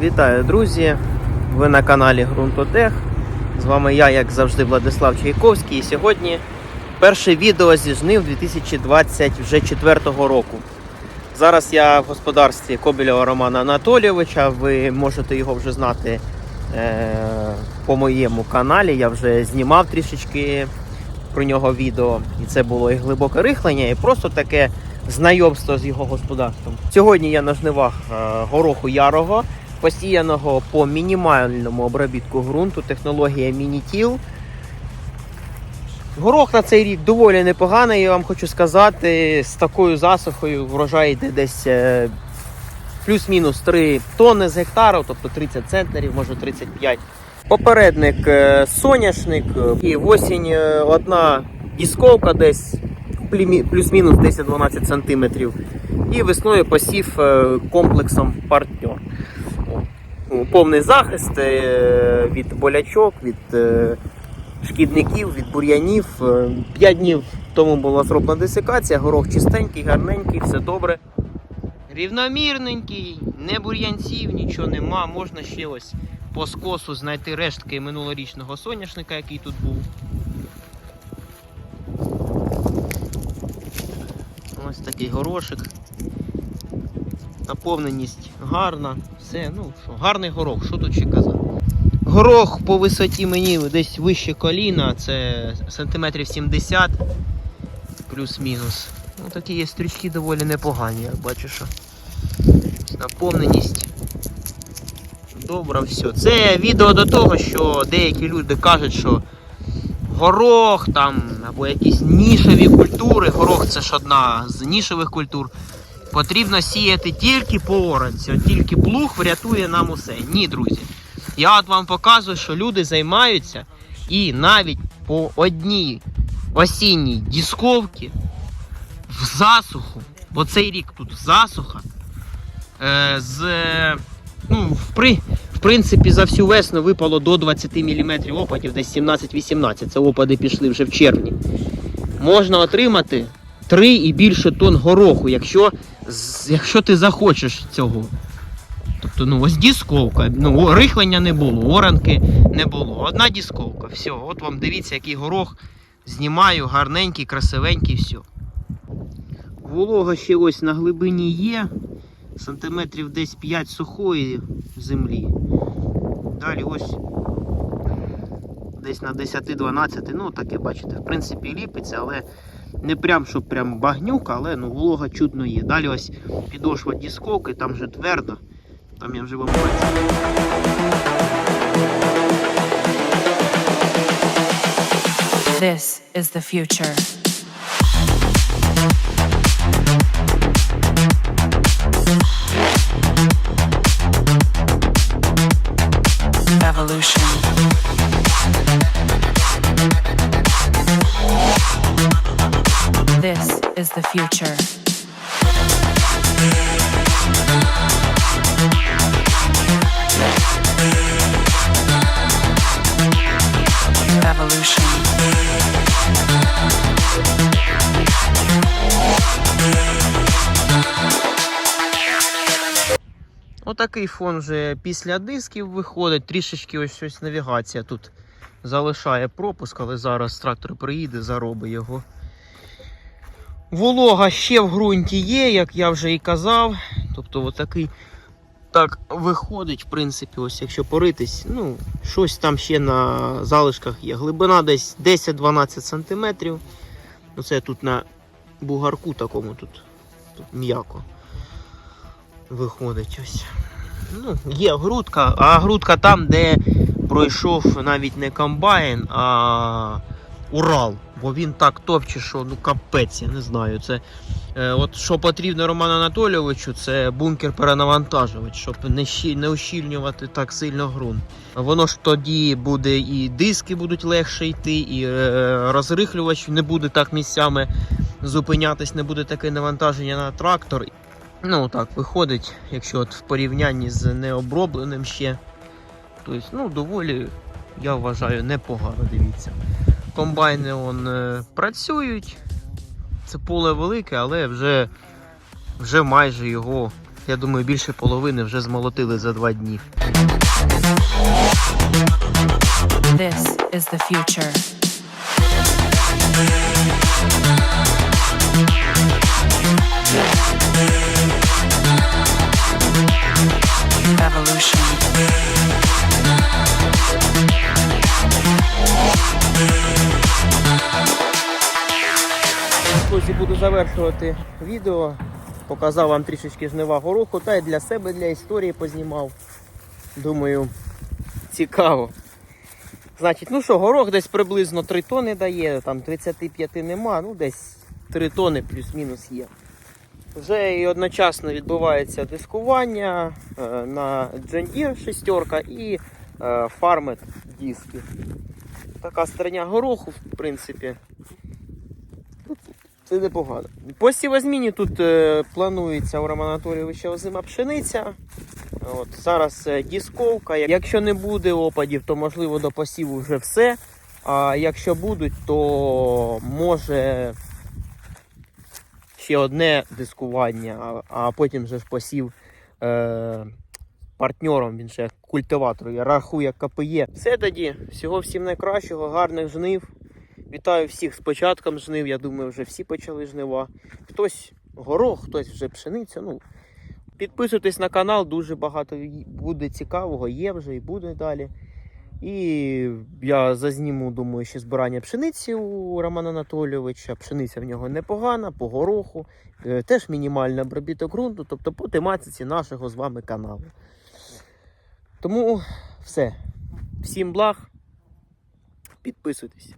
Вітаю, друзі! Ви на каналі Грунтотех. З вами я, як завжди, Владислав Чайковський. І сьогодні перше відео зі жнив 2024 року. Зараз я в господарстві Кобілєва Романа Анатолійовича. Ви можете його вже знати е- по моєму каналі. Я вже знімав трішечки про нього відео. І це було і глибоке рихлення, і просто таке знайомство з його господарством. Сьогодні я на жнивах е, гороху ярого, посіяного по мінімальному обробітку ґрунту, технологія Мінітіл. Горох на цей рік доволі непоганий, я вам хочу сказати. З такою засухою врожай йде десь е, плюс-мінус 3 тонни з гектару, тобто 30 центнерів, може 35. Попередник е, соняшник, і осінь е, одна дісковка десь плюс-мінус 10-12 сантиметрів. І весною посів комплексом партнер. Повний захист е, від болячок, від е, шкідників, від бур'янів. Е, П'ять днів тому була зроблена десикація, горох чистенький, гарненький, все добре. Рівномірненький, не бур'янців, нічого нема. Можна ще ось по скосу знайти рештки минулорічного соняшника, який тут був. Ось такий горошик. Наповненість гарна. Все, ну що, гарний горох, що тут ще казати. Горох по висоті мені десь вище коліна, це сантиметрів 70 плюс-мінус. Ну такі є стрічки доволі непогані, я бачу, що наповненість. Добре, все. Це відео до того, що деякі люди кажуть, що горох там або якісь нішеві культури. Горох це ж одна з нішевих культур. Потрібно сіяти тільки по оранці, тільки плуг врятує нам усе. Ні, друзі. Я от вам показую, що люди займаються і навіть по одній осінній дісковці в засуху, бо цей рік тут засуха, е, з, ну, в, при, в принципі, за всю весну випало до 20 мм опадів, десь 17-18. Це опади пішли вже в червні. Можна отримати 3 і більше тонн гороху, якщо, якщо ти захочеш цього. Тобто, ну, ось дісковка. Ну, рихлення не було, оранки не було. Одна дісковка. Все, от вам дивіться, який горох знімаю, гарненький, красивенький, все. Волога ще ось на глибині є. Сантиметрів десь 5 сухої землі. Далі ось десь на 10-12, ну таке бачите, в принципі ліпиться, але не прям, що прям багнюк, але ну, волога чудно є. Далі ось підошва дісковки, там вже твердо. Там я вже вам бачу. This is the future. This is the future. Evolution. Отакий фон вже після дисків виходить. Трішечки ось ось навігація тут залишає пропуск, але зараз трактор приїде, заробить його. Волога ще в ґрунті є, як я вже і казав. Тобто отакий так виходить, в принципі, ось якщо поритись, ну, щось там ще на залишках є. Глибина десь 10-12 см. Ну, це тут на бугарку такому тут, тут м'яко виходить ось. Ну, є грудка, а грудка там, де пройшов навіть не комбайн, а Урал. Бо він так топче, що ну капець, я не знаю. Це е, от що потрібно Роману Анатолійовичу, це бункер перенавантажувач, щоб не, щі, не ущільнювати так сильно ґрунт. Воно ж тоді буде і диски будуть легше йти, і е, розрихлювач не буде так місцями зупинятись, не буде таке навантаження на трактор. Ну так виходить, якщо от в порівнянні з необробленим ще. Тобто, ну, доволі, я вважаю, непогано, дивіться. Комбайни он, е, працюють. Це поле велике, але вже, вже майже його я думаю, більше половини вже змолотили за два дні. This is the future. Друзі, буду завершувати відео. Показав вам трішечки жнива гороху, та й для себе, для історії познімав. Думаю, цікаво. Значить, ну що, горох десь приблизно 3 тони дає, там 35 нема, ну десь 3 тони плюс-мінус є. Вже і одночасно відбувається дискування е, на Deere шестерка і е, Farmet диски. Така стороня гороху, в принципі. Це непогано. По сівозміні тут е, планується у Романа Анатолійовича озима пшениця. От, зараз е, дісковка. Якщо не буде опадів, то можливо до посіву вже все. А якщо будуть, то може ще одне дискування, а, а потім вже ж посів е, партнером, він ще культиватор, я рахую КПЄ. Все тоді, всього всім найкращого, гарних жнив. Вітаю всіх з початком жнив. Я думаю, вже всі почали жнива. Хтось горох, хтось вже пшениця. Ну, підписуйтесь на канал, дуже багато буде цікавого, є вже і буде далі. І я зазніму, думаю, ще збирання пшениці у Романа Анатолійовича. Пшениця в нього непогана, по гороху, Е, теж мінімальний обробіток ґрунту, тобто по тематиці нашого з вами каналу. Тому все. Всім благ. Підписуйтесь.